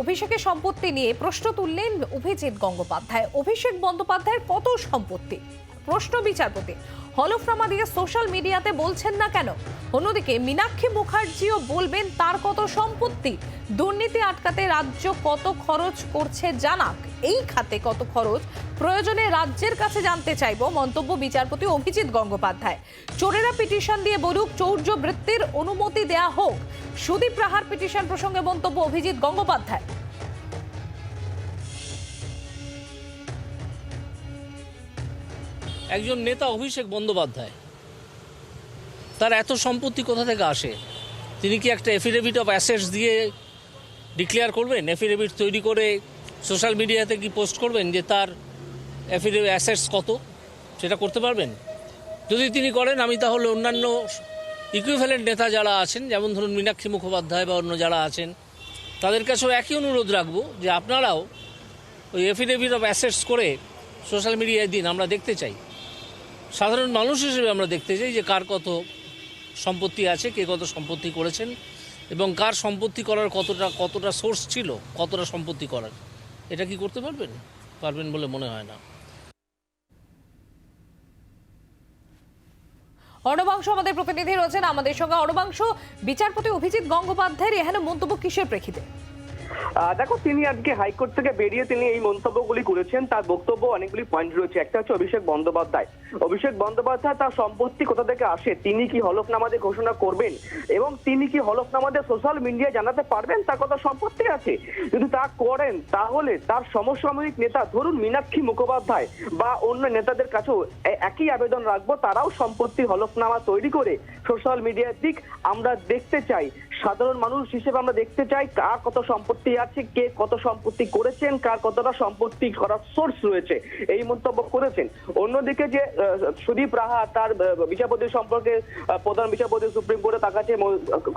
অভিষেকের সম্পত্তি নিয়ে প্রশ্ন তুললেন অভিজিৎ গঙ্গোপাধ্যায়। অভিষেক বন্দ্যোপাধ্যায়ের কত সম্পত্তি? প্রশ্ন বিচারপতি। হলফনামা দিয়ে সোশ্যাল মিডিয়াতে বলছেন না কেন? অন্যদিকে মীনাক্ষী মুখার্জিও বলবেন, তার কত সম্পত্তি? দুর্নীতি আটকাতে রাজ্য কত খরচ করছে জানাক। এই খাতে কত খরচ? প্রয়োজনে রাজ্যের কাছে জানতে চাইব, মন্তব্য বিচারপতি অভিজিৎ গঙ্গোপাধ্যায়। চোরেরা পিটিশন দিয়ে বলুক, চৌর্য বৃত্তির অনুমতি দেয়া হোক। সুদীপ রাহার পিটিশন প্রসঙ্গে মন্তব্য অভিজিৎ গঙ্গোপাধ্যায়। একজন নেতা অভিষেক বন্দ্যোপাধ্যায়। তার এত সম্পত্তি কোথা থেকে আসে? তিনি কি একটা এফিডেভিট অফ অ্যাসেটস দিয়ে ডিক্লেয়ার করবেন? এফিডেভিট তৈরি করে সোশ্যাল মিডিয়াতে কি পোস্ট করবেন যে তার এফিডেভিট অ্যাসেটস কত? সেটা করতে পারবেন? যদি তিনি করেন, আমি তাহলে অন্যান্য ইকুইভ্যালেন্ট নেতা যারা আছেন, যেমন ধরুন মীনাক্ষী মুখোপাধ্যায় বা অন্য যারা আছেন, তাদের কাছেও একই অনুরোধ রাখব যে আপনারাও ওই এফিডেভিট অফ অ্যাসেটস করে সোশ্যাল মিডিয়ায় দিন, আমরা দেখতে চাই। সাধারণ মানুষ হিসেবে আমরা দেখতে চাই যে কার কত সম্পত্তি আছে, কে কত সম্পত্তি করেছেন এবং কার সম্পত্তি করার কতটা কতটা সোর্স ছিল, কতটা সম্পত্তি করার। এটা কি করতে পারবেন? পারবেন বলে মনে হয় না। অর্ণবাংশ আমাদের প্রতিনিধি রয়েছেন। আমাদের সঙ্গে অর্ণবাংশ বিচারপতি অভিজিৎ গঙ্গোপাধ্যায়ের এখানে মন্তব্য কিসের প্রেক্ষিতে? দেখো, তিনি আজকে হাইকোর্ট থেকে বেরিয়ে তিনি এই মন্তব্যগুলি করেছেন, তার বক্তব্য অনেকগুলি পয়েন্ট রয়েছে। একটা হচ্ছে অভিষেক বন্দ্যোপাধ্যায়। অভিষেক বন্দ্যোপাধ্যায় তার সম্পত্তি কোথা থেকে আসে? তিনি কি হলফনামাতে ঘোষণা করবেন? এবং তিনি কি হলফনামাতে সোশ্যাল মিডিয়ায় জানাতে পারবেন? তার কত সম্পত্তি আছে। যদি তা করেন, তাহলে তার সমসাময়িক নেতা, ধরুন মীনাক্ষী মুখোপাধ্যায় বা অন্য নেতাদের কাছেও একই আবেদন রাখব। তারাও সম্পত্তি হলফনামা তৈরি করে সোশ্যাল মিডিয়ার দিক আমরা দেখতে চাই। সাধারণ মানুষ হিসেবে আমরা দেখতে চাই কার কত সম্পত্তি আছে, কে কত সম্পত্তি করেছেন, কার কতটা সম্পত্তি করার সোর্স রয়েছে। এই মন্তব্য করেছেন। অন্যদিকে যে সুদীপ রাহা তার বিচারপতি সম্পর্কে প্রধান বিচারপতি সুপ্রিম কোর্টে তার কাছে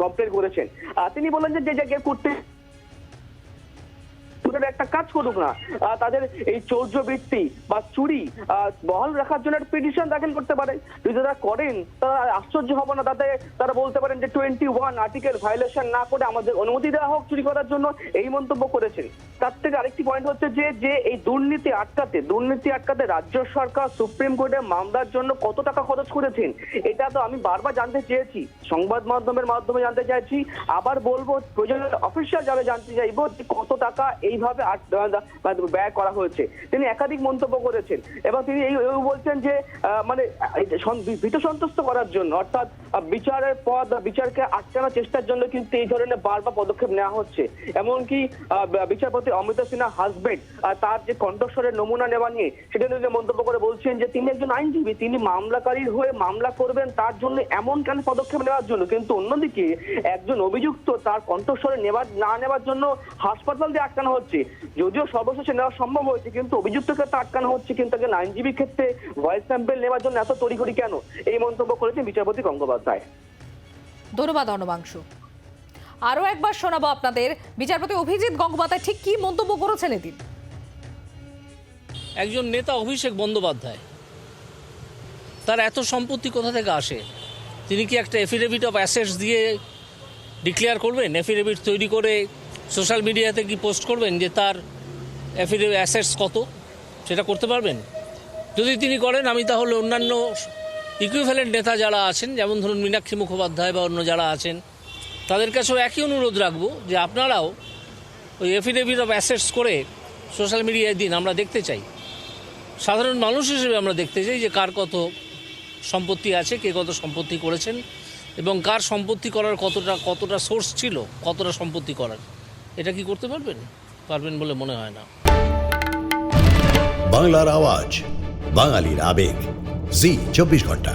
কমপ্লেন করেছেন। তিনি বলেন যে যে জায়গায় করতে তাদের একটা কাজ করুক না। তাদের এই চৌর্যবৃত্তি বা চুরি বহাল রাখার জন্য একটা পিটিশন দাখিল করতে পারে। যদি তারা করেন, তারা আশ্চর্য হবে না। তাতে তারা বলতে পারেন যে টোয়েন্টি ওয়ান আর্টিকেল ভায়োলেশন না করে আমাদের অনুমতি দেওয়া হোক চুরি করার জন্য, এই মন্তব্য করেছেন। তার থেকে আরেকটি পয়েন্ট হচ্ছে যে যে এই দুর্নীতি আটকাতে দুর্নীতি আটকাতে রাজ্য সরকার সুপ্রিম কোর্টে মামলার জন্য কত টাকা খরচ করেছেন, এটা তো আমি বারবার জানতে চেয়েছি। সংবাদ মাধ্যমের মাধ্যমে জানতে চাইছি। আবার বলব, প্রয়োজনীয় অফিসিয়াল যাবে জানতে চাইব কত টাকা এইভাবে আহ, ব্যয় করা হয়েছে। তিনি একাধিক মন্তব্য করেছেন এবং তিনি এই বলছেন যে মানে ভীত সন্তুষ্ট করার জন্য অর্থাৎ বিচারের বা বিচারকে আটকানোর চেষ্টার জন্য কিন্তু এই ধরনের বারবার পদক্ষেপ নেওয়া হচ্ছে। এমনকি বিচারপতি অমৃতা সিনহা হাজবেন্ড তার যে কণ্ঠস্বরের নমুনা নেওয়া নিয়ে সেটা নিয়ে মন্তব্য করে বলছেন যে তিনি একজন আইনজীবী তিনি মামলাকারীর হয়ে মামলা করবেন তার জন্য এমন কেন পদক্ষেপ নেওয়ার জন্য? কিন্তু অন্যদিকে একজন অভিযুক্ত তার কণ্ঠস্বরে নেওয়ার না নেওয়ার জন্য হাসপাতাল দিয়ে আটকানো হচ্ছে। যদিও সর্বশেষে নেওয়া সম্ভব হয়েছে কিন্তু অভিযুক্ত ক্ষেত্রে আটকানো হচ্ছে কিন্তু একজন আইনজীবী ক্ষেত্রে ভয়েস স্যাম্পেল নেওয়ার জন্য এত তড়িঘড়ি কেন? এই মন্তব্য করেছেন বিচারপতি গঙ্গোপাধ্যায়। ধন্যবাদ অর্ণবাংশ আরও একবার শোনাবো আপনাদের। বিচারপতি অভিজিৎ গঙ্গোপাধ্যায় ঠিক কি মন্তব্য করেছেন এদিন? একজন নেতা অভিষেক বন্দ্যোপাধ্যায়। তার এত সম্পত্তি কোথা থেকে আসে? তিনি কি একটা এফিডেভিট অফ অ্যাসেটস দিয়ে ডিক্লেয়ার করবেন? এফিডেভিট তৈরি করে সোশ্যাল মিডিয়াতে কি পোস্ট করবেন যে তার এফিডেভিট অ্যাসেটস কত? সেটা করতে পারবেন? যদি তিনি করেন, আমি তাহলে অন্যান্য ইকুইভ্যালেন্ট নেতা যারা আছেন, যেমন ধরুন মীনাক্ষী মুখোপাধ্যায় বা অন্য যারা আছেন, তাদের কাছেও একই অনুরোধ রাখব যে আপনারাও ওই এফিডেভিট অফ অ্যাসেটস করে সোশ্যাল মিডিয়ায় দিন, আমরা দেখতে চাই। সাধারণ মানুষ হিসেবে আমরা দেখতে চাই যে কার কত সম্পত্তি আছে, কে কত সম্পত্তি করেছেন এবং কার সম্পত্তি করার কতটা কতটা সোর্স ছিল, কতটা সম্পত্তি করার। এটা কি করতে পারবেন? পারবেন বলে মনে হয় না। বাংলার আওয়াজ, বাঙালির আবেগ। জি, চব্বিশ ঘণ্টা।